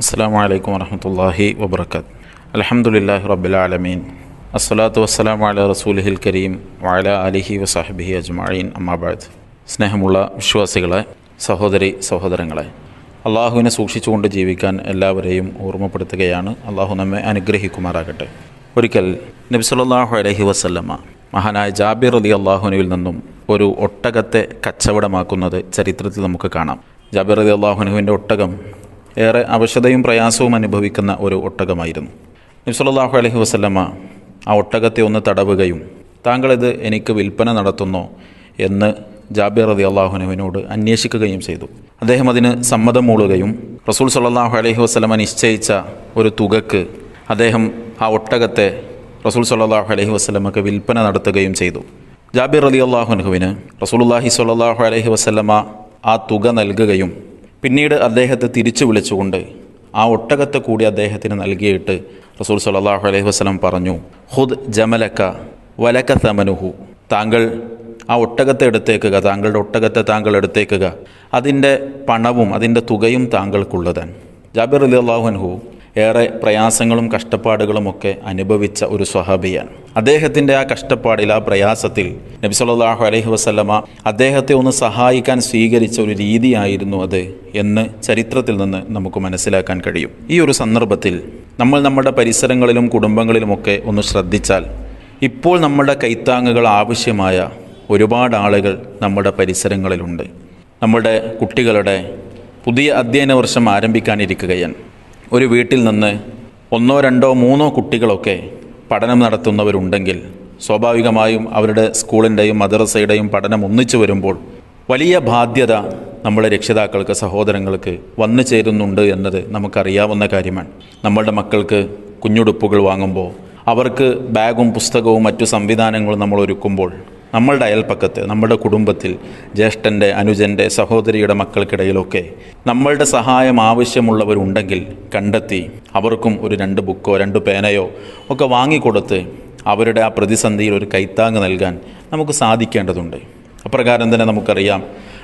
അസ്സാം വലൈക്കും വറഹമത്തല്ലാഹി വബർക്കാത്ത് അലഹമുല്ലാഹി റബുലാലമീൻ അസ്സലാത്തു വസ്സലാം വാല റസൂൽ ഹിൽ കരീം വാല അലിഹി വസാഹിബി അജ്മഈൻ. അമ്മാബാദ് സ്നേഹമുള്ള വിശ്വാസികളെ സഹോദരി സഹോദരങ്ങളെ അള്ളാഹുവിനെ സൂക്ഷിച്ചുകൊണ്ട് ജീവിക്കാൻ എല്ലാവരെയും ഓർമ്മപ്പെടുത്തുകയാണ് അള്ളാഹു നമ്മെ അനുഗ്രഹിക്കുമാറാകട്ടെ. ഒരിക്കൽ നബ്സല്ലാഹു അലഹി വസല്ലമ്മ മഹാനായ ജാബിർ അലി അള്ളാഹുനുവിൽ നിന്നും ഒരു ഒട്ടകത്തെ കച്ചവടമാക്കുന്നത് ചരിത്രത്തിൽ നമുക്ക് കാണാം. ജാബിർ അലി അള്ളാഹുനുവിന്റെ ഒട്ടകം ഏറെ അവശതയും പ്രയാസവും അനുഭവിക്കുന്ന ഒരു ഒട്ടകമായിരുന്നു. നബ്സല്ലാഹു അലഹി വസ്ലമ്മ ആ ഒട്ടകത്തെ ഒന്ന് തടവുകയും താങ്കളിത് എനിക്ക് വിൽപ്പന നടത്തുന്നോ എന്ന് ജാബിർ റതി അള്ളാഹുനുവിനോട് അന്വേഷിക്കുകയും ചെയ്തു. അദ്ദേഹം അതിന് സമ്മതം മൂളുകയും റസൂൽ സല്ലാഹു അലഹി വസ്ലമ നിശ്ചയിച്ച ഒരു തുകക്ക് അദ്ദേഹം ആ ഒട്ടകത്തെ റസൂൽ സല്ലാഹു അലഹി വസ്ലമക്ക് വിൽപ്പന നടത്തുകയും ചെയ്തു. ജാബിർ റതി അള്ളാഹുനുഹുവിന് റസൂലുല്ലാഹി സല്ലാഹു അലഹി വസ്ലമ ആ തുക നൽകുകയും പിന്നീട് അദ്ദേഹത്തെ തിരിച്ചു വിളിച്ചുകൊണ്ട് ആ ഒട്ടകത്തെ കൂടി അദ്ദേഹത്തിന് നൽകിയിട്ട് റസൂൽ സല്ലാഹു അലൈഹി വസ്ലം പറഞ്ഞു ഹുദ് ജമലക്ക വലക്ക തമനുഹു. താങ്കൾ ആ ഒട്ടകത്തെ എടുത്തേക്കുക താങ്കളുടെ ഒട്ടകത്തെ താങ്കൾ എടുത്തേക്കുക. അതിന്റെ പണവും അതിന്റെ തുകയും താങ്കൾക്കുള്ളതാണ്. ജാബിർ അലി അള്ളാഹുൻഹു ഏറെ പ്രയാസങ്ങളും കഷ്ടപ്പാടുകളും ഒക്കെ അനുഭവിച്ച ഒരു സ്വഹാബിയാണ്. അദ്ദേഹത്തിന്റെ ആ കഷ്ടപ്പാടിൽ ആ പ്രയാസത്തിൽ നബി സല്ലല്ലാഹു അലൈഹി വസല്ലമ അദ്ദേഹത്തെ ഒന്ന് സഹായിക്കാൻ സ്വീകരിച്ച ഒരു രീതിയായിരുന്നു അത് എന്ന് ചരിത്രത്തിൽ നിന്ന് നമുക്ക് മനസ്സിലാക്കാൻ കഴിയും. ഈ ഒരു സന്ദർഭത്തിൽ നമ്മൾ നമ്മുടെ പരിസരങ്ങളിലും കുടുംബങ്ങളിലുമൊക്കെ ഒന്ന് ശ്രദ്ധിച്ചാൽ ഇപ്പോൾ നമ്മുടെ കൈത്താങ്ങുകൾ ആവശ്യമായ ഒരുപാട് ആളുകൾ നമ്മുടെ പരിസരങ്ങളിലുണ്ട്. നമ്മുടെ കുട്ടികളുടെ പുതിയ അധ്യയന വർഷം ആരംഭിക്കാനിരിക്കുകയാണ്. ഒരു വീട്ടിൽ നിന്ന് ഒന്നോ രണ്ടോ മൂന്നോ കുട്ടികളൊക്കെ പഠനം നടത്തുന്നവരുണ്ടെങ്കിൽ സ്വാഭാവികമായും അവരുടെ സ്കൂളിന്റെയും മദ്രസയുടെയും പഠനം ഒന്നിച്ചു വരുമ്പോൾ വലിയ ബാധ്യത നമ്മുടെ രക്ഷിതാക്കൾക്ക് സഹോദരങ്ങൾക്ക് വന്നു ചേരുന്നുണ്ട് എന്നത് നമുക്കറിയാവുന്ന കാര്യമാണ്. നമ്മളുടെ മക്കൾക്ക് കുഞ്ഞുടുപ്പുകൾ വാങ്ങുമ്പോൾ അവർക്ക് ബാഗും പുസ്തകവും മറ്റു സംവിധാനങ്ങളും നമ്മൾ ഒരുക്കുമ്പോൾ നമ്മളുടെ അയൽപ്പക്കത്ത് നമ്മുടെ കുടുംബത്തിൽ ജ്യേഷ്ഠന്റെ അനുജന്റെ സഹോദരിയുടെ മക്കൾക്കിടയിലൊക്കെ നമ്മളുടെ സഹായം ആവശ്യമുള്ളവരുണ്ടെങ്കിൽ കണ്ടെത്തി അവർക്കും ഒരു രണ്ട് ബുക്കോ രണ്ട് പേനയോ ഒക്കെ വാങ്ങിക്കൊടുത്ത് അവരുടെ ആ പ്രതിസന്ധിയിൽ ഒരു കൈത്താങ് നൽകാൻ നമുക്ക് സാധിക്കേണ്ടതുണ്ട്. അപ്രകാരം തന്നെ നമുക്കറിയാം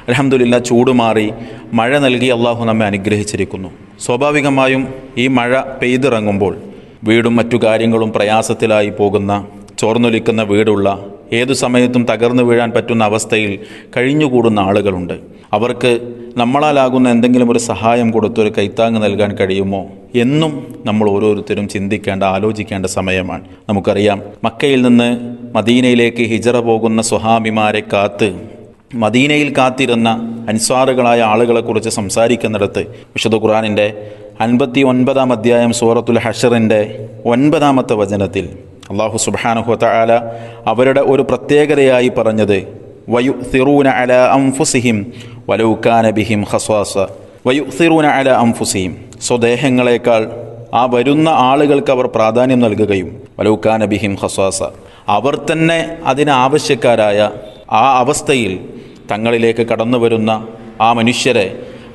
അലഹമുല്ല ചൂട് മാറി മഴ നൽകി അള്ളാഹു നമ്മെ അനുഗ്രഹിച്ചിരിക്കുന്നു. സ്വാഭാവികമായും ഈ മഴ പെയ്തിറങ്ങുമ്പോൾ വീടും മറ്റു കാര്യങ്ങളും പ്രയാസത്തിലായി പോകുന്ന ചോർന്നൊലിക്കുന്ന വീടുള്ള ഏതു സമയത്തും തകർന്നു വീഴാൻ പറ്റുന്ന അവസ്ഥയിൽ കഴിഞ്ഞുകൂടുന്ന ആളുകളുണ്ട്. അവർക്ക് നമ്മളാലാകുന്ന എന്തെങ്കിലും ഒരു സഹായം കൊടുത്തൊരു കൈത്താങ് നൽകാൻ കഴിയുമോ? എന്നും നമ്മൾ ഓരോരുത്തരും ചിന്തിക്കേണ്ട ആലോചിക്കേണ്ട സമയമാണ്. നമുക്കറിയാം മക്കയിൽ നിന്ന് മദീനയിലേക്ക് ഹിജറ പോകുന്ന സ്വഹാബിമാരെ കാത്ത് മദീനയിൽ കാത്തിരുന്ന അൻസ്വാറുകളായ ആളുകളെക്കുറിച്ച് സംസാരിക്കുന്നിടത്ത് വിശുദ്ധ ഖുറാനിന്റെ അൻപത്തി ഒൻപതാം അധ്യായം സൂറത്തുൽ ഹഷറിന്റെ ഒൻപതാമത്തെ വചനത്തിൽ അള്ളാഹു സുബാനുഹത്ത ആല അവരുടെ ഒരു പ്രത്യേകതയായി പറഞ്ഞത് വയു സിറൂന അല അംഫുസിഹിം വലൗക്കാന ബിഹിം ഹസ്വാസ വയു സിറൂന അല അംഫുസിഹിം സ്വദേഹങ്ങളെക്കാൾ ആ വരുന്ന ആളുകൾക്ക് അവർ പ്രാധാന്യം നൽകുകയും വലൗക്കാന ബിഹിം ഹസ്വാസ അവർ തന്നെ അതിനാവശ്യക്കാരായ ആ അവസ്ഥയിൽ തങ്ങളിലേക്ക് കടന്നു വരുന്ന ആ മനുഷ്യരെ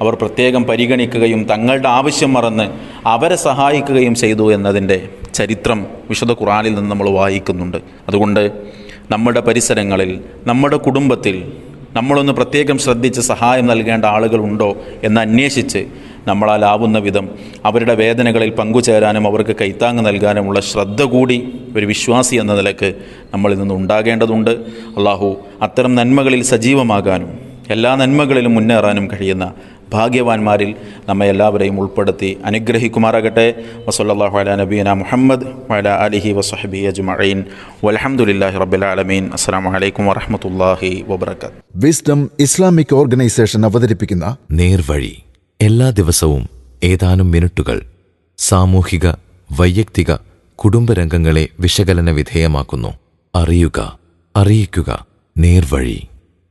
അവർ പ്രത്യേകം പരിഗണിക്കുകയും തങ്ങളുടെ ആവശ്യം മറന്ന് അവരെ സഹായിക്കുകയും ചെയ്തു എന്നതിന്റെ ചരിത്രം വിശുദ്ധ ഖുറാനിൽ നിന്ന് നമ്മൾ വായിക്കുന്നുണ്ട്. അതുകൊണ്ട് നമ്മുടെ പരിസരങ്ങളിൽ നമ്മുടെ കുടുംബത്തിൽ നമ്മളൊന്ന് പ്രത്യേകം ശ്രദ്ധിച്ച് സഹായം നൽകേണ്ട ആളുകളുണ്ടോ എന്ന് അന്വേഷിച്ച് നമ്മളാലാവുന്ന വിധം അവരുടെ വേദനകളിൽ പങ്കുചേരാനും അവർക്ക് കൈത്താങ് നൽകാനുമുള്ള ശ്രദ്ധ കൂടി ഒരു വിശ്വാസി എന്ന നിലയ്ക്ക് നമ്മളിൽ നിന്ന് ഉണ്ടാകേണ്ടതുണ്ട്. അള്ളാഹു അത്തരം നന്മകളിൽ സജീവമാകാനും എല്ലാ നന്മകളിലും മുന്നേറാനും കഴിയുന്ന ഭാഗ്യവാന്മാരിൽ നമ്മെ എല്ലാവരെയും ഉൾപ്പെടുത്തി അനുഗ്രഹിക്കുമാറാകട്ടെ. വസല്ലാഹു അല നബീന മുഹമ്മദ് വല അലിഹി വസഹബി അജ്മഈൻ. വലഹമുല്ലാഹി റബ്ബുലാലമീൻ അസ്സാം വലൈക്കും വറഹമത്തല്ലാഹി വബർക്കാത്ത് വിസ്ഡം ഇസ്ലാമിക് ഓർഗനൈസേഷൻ അവതരിപ്പിക്കുന്ന നേർവഴി. എല്ലാ ദിവസവും ഏതാനും മിനിറ്റുകൾ സാമൂഹിക വൈയക്തിക കുടുംബരംഗങ്ങളെ വിശകലന വിധേയമാക്കുന്നു. അറിയുക അറിയിക്കുക. നേർവഴി.